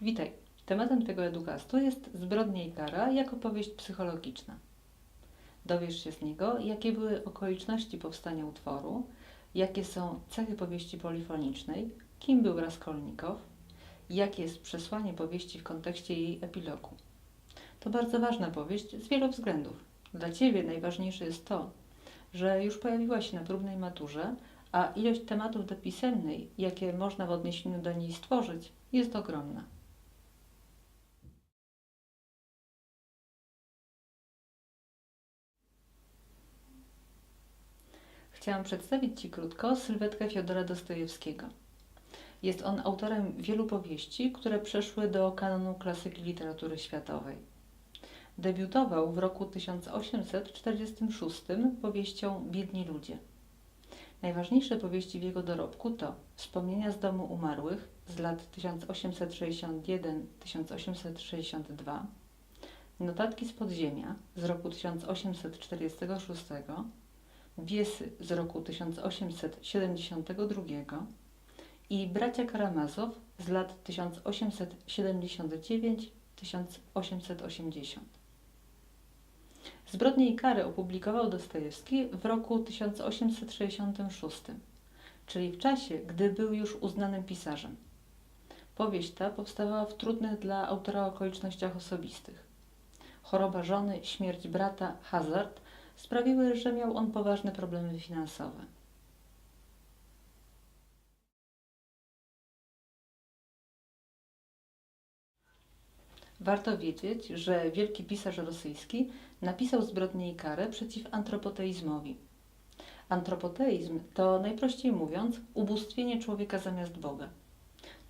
Witaj. Tematem tego edukastu jest Zbrodnia i kara jako powieść psychologiczna. Dowiesz się z niego, jakie były okoliczności powstania utworu, jakie są cechy powieści polifonicznej, kim był Raskolnikow, jakie jest przesłanie powieści w kontekście jej epilogu. To bardzo ważna powieść z wielu względów. Dla Ciebie najważniejsze jest to, że już pojawiła się na próbnej maturze, a ilość tematów do pisemnej, jakie można w odniesieniu do niej stworzyć, jest ogromna. Chciałam przedstawić Ci krótko sylwetkę Fiodora Dostojewskiego. Jest on autorem wielu powieści, które przeszły do kanonu klasyki literatury światowej. Debiutował w roku 1846 powieścią Biedni ludzie. Najważniejsze powieści w jego dorobku to Wspomnienia z domu umarłych z lat 1861-1862, Notatki z podziemia z roku 1846, Wiesy z roku 1872 i Bracia Karamazow z lat 1879-1880. Zbrodnie i kary opublikował Dostojewski w roku 1866, czyli w czasie, gdy był już uznanym pisarzem. Powieść ta powstawała w trudnych dla autora okolicznościach osobistych. Choroba żony, śmierć brata, hazard sprawiły, że miał on poważne problemy finansowe. Warto wiedzieć, że wielki pisarz rosyjski napisał zbrodnię i karę przeciw antropoteizmowi. Antropoteizm to, najprościej mówiąc, ubóstwienie człowieka zamiast Boga.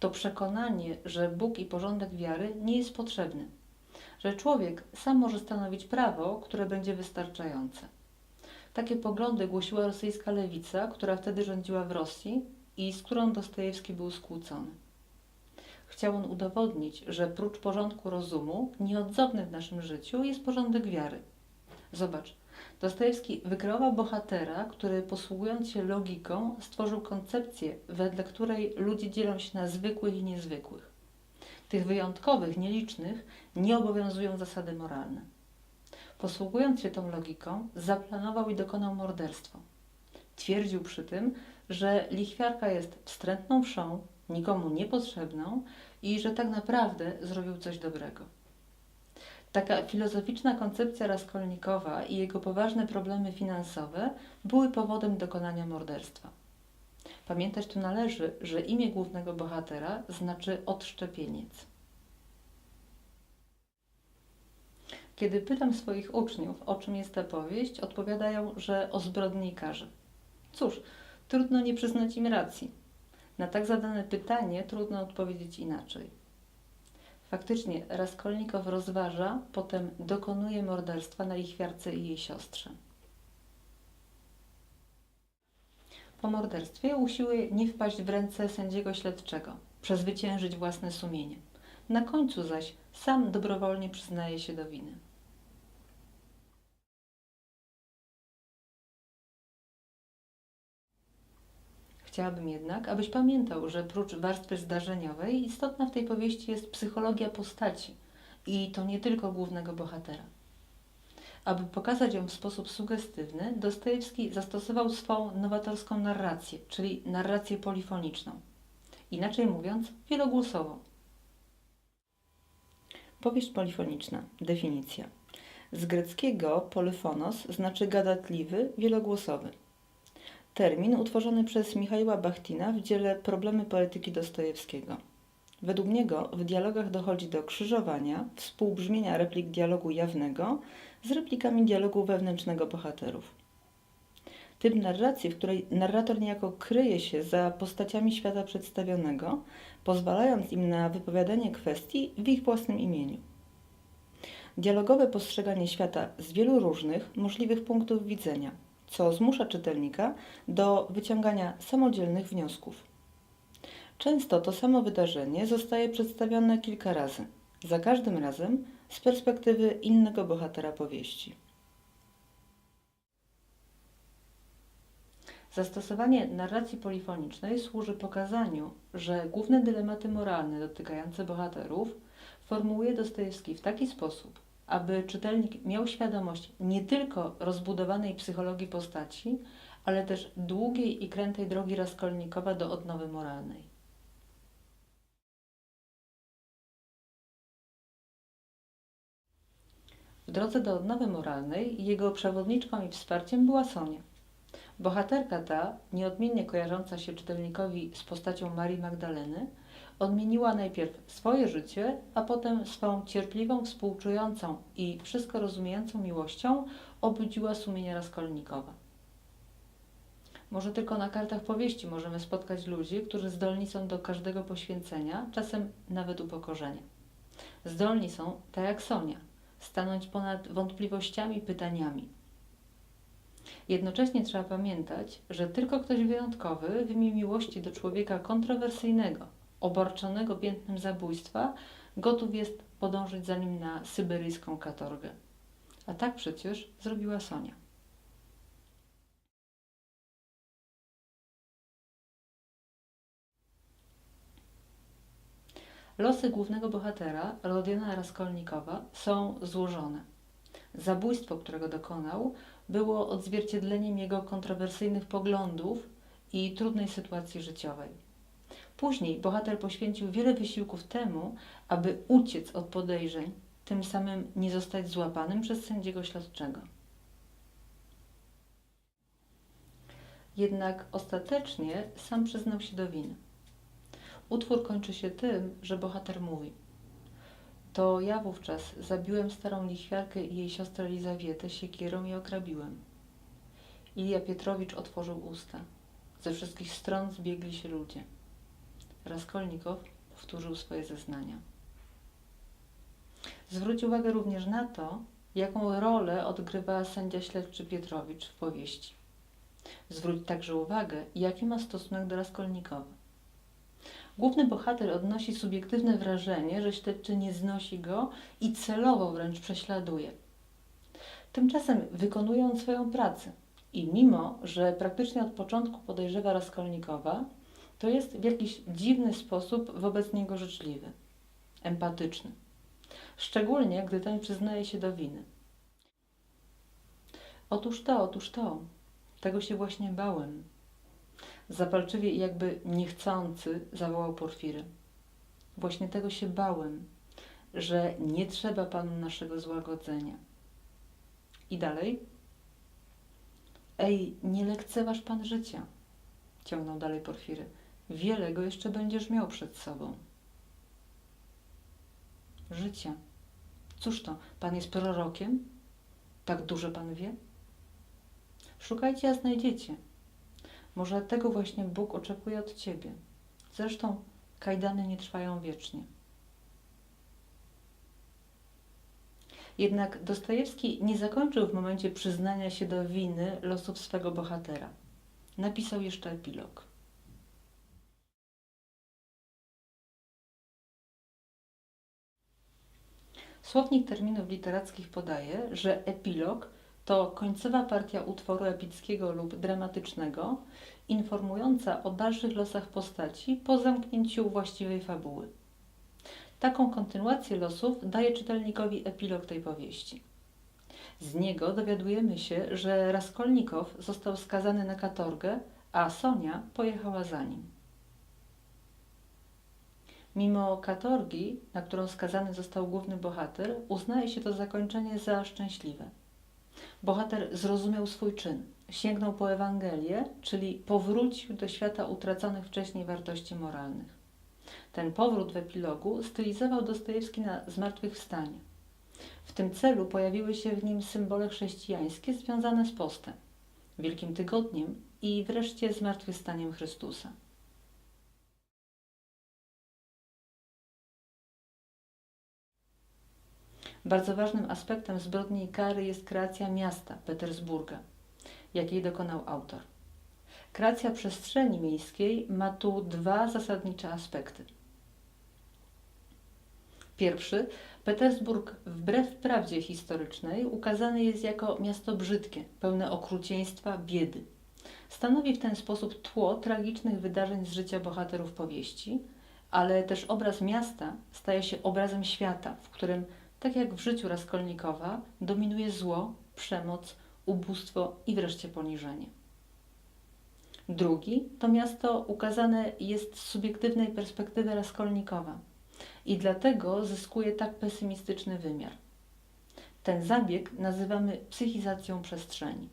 To przekonanie, że Bóg i porządek wiary nie jest potrzebny, że człowiek sam może stanowić prawo, które będzie wystarczające. Takie poglądy głosiła rosyjska lewica, która wtedy rządziła w Rosji i z którą Dostojewski był skłócony. Chciał on udowodnić, że prócz porządku rozumu, nieodzowny w naszym życiu jest porządek wiary. Zobacz, Dostojewski wykreował bohatera, który posługując się logiką stworzył koncepcję, wedle której ludzie dzielą się na zwykłych i niezwykłych. Tych wyjątkowych, nielicznych nie obowiązują zasady moralne. Posługując się tą logiką, zaplanował i dokonał morderstwa. Twierdził przy tym, że lichwiarka jest wstrętną wszą, nikomu niepotrzebną i że tak naprawdę zrobił coś dobrego. Taka filozoficzna koncepcja Raskolnikowa i jego poważne problemy finansowe były powodem dokonania morderstwa. Pamiętać tu należy, że imię głównego bohatera znaczy odszczepieniec. Kiedy pytam swoich uczniów, o czym jest ta powieść, odpowiadają, że o zbrodni karze. Cóż, trudno nie przyznać im racji. Na tak zadane pytanie trudno odpowiedzieć inaczej. Faktycznie Raskolnikow rozważa, potem dokonuje morderstwa na lichwiarce i jej siostrze. Po morderstwie usiłuje nie wpaść w ręce sędziego śledczego, przezwyciężyć własne sumienie. Na końcu zaś sam dobrowolnie przyznaje się do winy. Chciałabym jednak, abyś pamiętał, że prócz warstwy zdarzeniowej istotna w tej powieści jest psychologia postaci i to nie tylko głównego bohatera. Aby pokazać ją w sposób sugestywny, Dostojewski zastosował swą nowatorską narrację, czyli narrację polifoniczną. Inaczej mówiąc, wielogłosową. Powieść polifoniczna. Definicja. Z greckiego polyfonos znaczy gadatliwy, wielogłosowy. Termin utworzony przez Michała Bachtina w dziele Problemy poetyki Dostojewskiego. Według niego w dialogach dochodzi do krzyżowania, współbrzmienia replik dialogu jawnego z replikami dialogu wewnętrznego bohaterów. Typ narracji, w której narrator niejako kryje się za postaciami świata przedstawionego, pozwalając im na wypowiadanie kwestii w ich własnym imieniu. Dialogowe postrzeganie świata z wielu różnych, możliwych punktów widzenia – co zmusza czytelnika do wyciągania samodzielnych wniosków. Często to samo wydarzenie zostaje przedstawione kilka razy, za każdym razem z perspektywy innego bohatera powieści. Zastosowanie narracji polifonicznej służy pokazaniu, że główne dylematy moralne dotykające bohaterów formułuje Dostojewski w taki sposób, aby czytelnik miał świadomość nie tylko rozbudowanej psychologii postaci, ale też długiej i krętej drogi Raskolnikowa do odnowy moralnej. W drodze do odnowy moralnej jego przewodniczką i wsparciem była Sonia. Bohaterka ta, nieodmiennie kojarząca się czytelnikowi z postacią Marii Magdaleny, odmieniła najpierw swoje życie, a potem swą cierpliwą, współczującą i wszystko rozumiejącą miłością obudziła sumienia Raskolnikowa. Może tylko na kartach powieści możemy spotkać ludzi, którzy zdolni są do każdego poświęcenia, czasem nawet upokorzenia. Zdolni są, tak jak Sonia, stanąć ponad wątpliwościami, pytaniami. Jednocześnie trzeba pamiętać, że tylko ktoś wyjątkowy w imię miłości do człowieka kontrowersyjnego, obarczonego piętnem zabójstwa, gotów jest podążyć za nim na syberyjską katorgę. A tak przecież zrobiła Sonia. Losy głównego bohatera, Rodiona Raskolnikowa, są złożone. Zabójstwo, którego dokonał, było odzwierciedleniem jego kontrowersyjnych poglądów i trudnej sytuacji życiowej. Później bohater poświęcił wiele wysiłków temu, aby uciec od podejrzeń, tym samym nie zostać złapanym przez sędziego śledczego. Jednak ostatecznie sam przyznał się do winy. Utwór kończy się tym, że bohater mówi: To ja wówczas zabiłem starą lichwiarkę i jej siostrę Elizawietę siekierą i ograbiłem. Ilija Pietrowicz otworzył usta. Ze wszystkich stron zbiegli się ludzie. Raskolnikow powtórzył swoje zeznania. Zwróć uwagę również na to, jaką rolę odgrywa sędzia śledczy Pietrowicz w powieści. Zwróć także uwagę, jaki ma stosunek do Raskolnikowa. Główny bohater odnosi subiektywne wrażenie, że śledczy nie znosi go i celowo wręcz prześladuje. Tymczasem wykonuje on swoją pracę i mimo, że praktycznie od początku podejrzewa Raskolnikowa, to jest w jakiś dziwny sposób wobec niego życzliwy, empatyczny. Szczególnie, gdy ten przyznaje się do winy. Otóż to, otóż to. Tego się właśnie bałem. Zapalczywie i jakby niechcący zawołał Porfiry. Właśnie tego się bałem, że nie trzeba panu naszego złagodzenia. I dalej. Ej, nie lekceważ pan życia, ciągnął dalej Porfiry. Wiele go jeszcze będziesz miał przed sobą. Życia. Cóż to, pan jest prorokiem? Tak dużo pan wie? Szukajcie, a znajdziecie. Może tego właśnie Bóg oczekuje od ciebie. Zresztą kajdany nie trwają wiecznie. Jednak Dostojewski nie zakończył w momencie przyznania się do winy losów swego bohatera. Napisał jeszcze epilog. Słownik terminów literackich podaje, że epilog to końcowa partia utworu epickiego lub dramatycznego, informująca o dalszych losach postaci po zamknięciu właściwej fabuły. Taką kontynuację losów daje czytelnikowi epilog tej powieści. Z niego dowiadujemy się, że Raskolnikow został skazany na katorgę, a Sonia pojechała za nim. Mimo katorgi, na którą skazany został główny bohater, uznaje się to zakończenie za szczęśliwe. Bohater zrozumiał swój czyn, sięgnął po Ewangelię, czyli powrócił do świata utraconych wcześniej wartości moralnych. Ten powrót w epilogu stylizował Dostojewski na zmartwychwstanie. W tym celu pojawiły się w nim symbole chrześcijańskie związane z postem, Wielkim Tygodniem i wreszcie zmartwychwstaniem Chrystusa. Bardzo ważnym aspektem zbrodni i kary jest kreacja miasta Petersburga, jakiej dokonał autor. Kreacja przestrzeni miejskiej ma tu dwa zasadnicze aspekty. Pierwszy, Petersburg wbrew prawdzie historycznej ukazany jest jako miasto brzydkie, pełne okrucieństwa, biedy. Stanowi w ten sposób tło tragicznych wydarzeń z życia bohaterów powieści, ale też obraz miasta staje się obrazem świata, w którym, tak jak w życiu Raskolnikowa, dominuje zło, przemoc, ubóstwo i wreszcie poniżenie. Drugi to miasto ukazane jest z subiektywnej perspektywy Raskolnikowa i dlatego zyskuje tak pesymistyczny wymiar. Ten zabieg nazywamy psychizacją przestrzeni.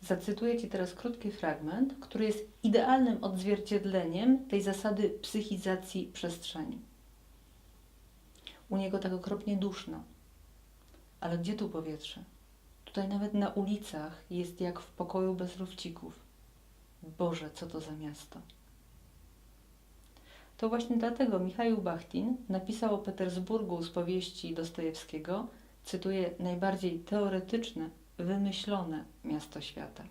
Zacytuję Ci teraz krótki fragment, który jest idealnym odzwierciedleniem tej zasady psychizacji przestrzeni. U niego tak okropnie duszno. Ale gdzie tu powietrze? Tutaj nawet na ulicach jest jak w pokoju bez lufcików. Boże, co to za miasto. To właśnie dlatego Michał Bachtin napisał o Petersburgu z powieści Dostojewskiego, cytuję, najbardziej teoretyczne, wymyślone miasto świata.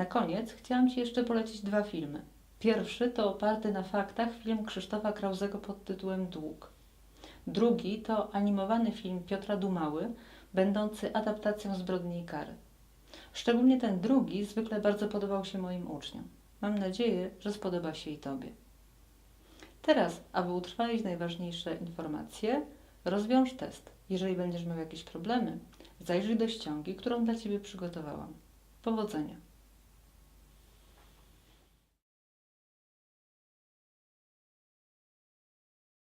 Na koniec chciałam Ci jeszcze polecić dwa filmy. Pierwszy to oparty na faktach film Krzysztofa Krauzego pod tytułem Dług. Drugi to animowany film Piotra Dumały, będący adaptacją Zbrodni i Kary. Szczególnie ten drugi zwykle bardzo podobał się moim uczniom. Mam nadzieję, że spodoba się i Tobie. Teraz, aby utrwalić najważniejsze informacje, rozwiąż test. Jeżeli będziesz miał jakieś problemy, zajrzyj do ściągi, którą dla Ciebie przygotowałam. Powodzenia!